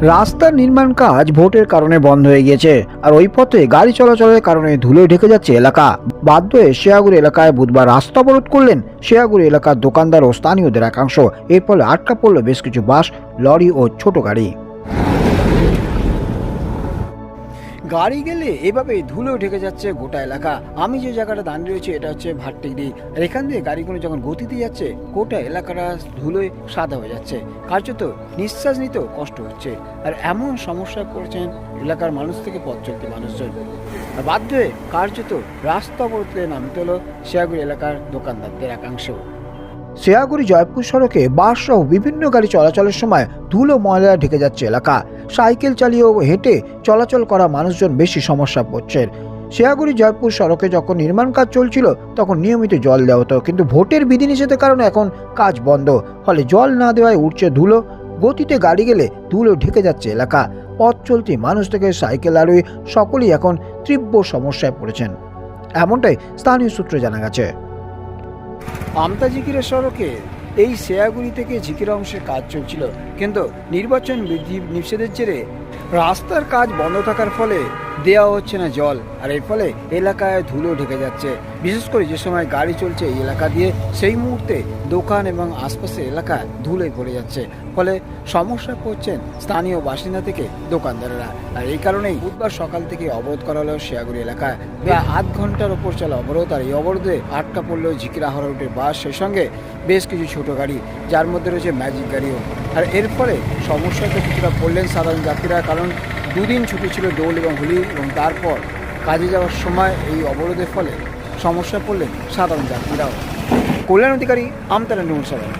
রাস্তার নির্মাণ কাজ ভোটের কারণে বন্ধ হয়ে গিয়েছে, আর ওই পথে গাড়ি চলাচলের কারণে ধুলোয় ঢেকে যাচ্ছে এলাকা। বাধ্য হয়ে শেয়াগুড়ি এলাকায় বুধবার রাস্তা অবরোধ করলেন শেয়াগুড়ি এলাকার দোকানদার ও স্থানীয়দের একাংশ। এর ফলে আটকা পড়ল বেশ কিছু বাস, লরি ও ছোট গাড়ি। গাড়ি গেলে এভাবে ধুলো ঢেকে যাচ্ছে গোটা এলাকা। আমি যে জায়গাটা দাঁড়িয়ে রয়েছে, এটা হচ্ছে ভাট্টিগড়ি আর এখান দিয়ে গাড়িগুলো যখন গতিতে যাচ্ছে, গোটা এলাকাটা ধুলোয় সাদা হয়ে যাচ্ছে। কার্যত নিঃশ্বাস নিতেও কষ্ট হচ্ছে। আর এমন সমস্যায় পড়েছেন এলাকার মানুষ থেকে পথ চলতি মানুষজন। বাধ্য হয়ে কার্যত রাস্তা অবরোধে নামতে হলো শেয়াগুড়ি এলাকার দোকানদারদের একাংশ শেয়াগুড়ি জয়পুর সড়কে বাস সহ বিভিন্ন গাড়ি চলাচলের সময় ধুলো ময়লা ঢেকে যাচ্ছে এলাকা। সাইকেল চালিয়ে হেঁটে চলাচল করা মানুষজন বেশি সমস্যা পড়ছেন শেয়াগুড়ি জয়পুর সড়কে যখন নির্মাণ কাজ চলছিল, তখন নিয়মিত জল দেওয়া হতো, কিন্তু ভোটের বিধিনিষেধের কারণে এখন কাজ বন্ধ। ফলে জল না দেওয়ায় উঠছে ধুলো। গতিতে গাড়ি গেলে ধুলো ঢেকে যাচ্ছে এলাকা। পথ চলতি মানুষ থেকে সাইকেল আরোহী সকলেই এখন তীব্র সমস্যায় পড়েছেন। এমনটাই স্থানীয় সূত্রে জানা গেছে। আমতা জিকিরের সড়কে এই শেয়াগুড়ি থেকে ঝিকির অংশের কাজ চলছিল। কিন্তু নির্বাচন বিধি নিষেধের জেরে রাস্তার কাজ বন্ধ থাকার ফলে দেওয়া হচ্ছে না জল, আর এর ফলে এলাকায় ধুলো ঢেকে যাচ্ছে। বিশেষ করে যে সময় গাড়ি চলছে এই এলাকা দিয়ে, সেই মুহূর্তে দোকান এবং আশপাশের এলাকা ধুলোয় পড়ে যাচ্ছে। ফলে সমস্যা পড়ছেন স্থানীয় বাসিন্দা থেকে দোকানদারেরা। আর এই কারণেই বুধবার সকাল থেকে অবরোধ করা হলো শেয়াগুড়ি এলাকায়। প্রায় আধ ঘণ্টার ওপর চলা অবরোধ, আর এই অবরোধে আটকা পড়ল ঝিকিরাহরা রুটের বাস, সেই সঙ্গে বেশ কিছু ছোট গাড়ি, যার মধ্যে রয়েছে ম্যাজিক গাড়িও। আর এর ফলে সমস্যাতে কিছুটা পড়লেন সাধারণ যাত্রীরা, কারণ দুদিন ছুটি ছিল দোল এবং হোলি এবং তারপর কাজে যাওয়ার সময় এই অবরোধের ফলে সমস্যা পড়লেন সাধারণ যাত্রীরাও। কল্যাণ অধিকারী আমতারা নিউজ সাধারণ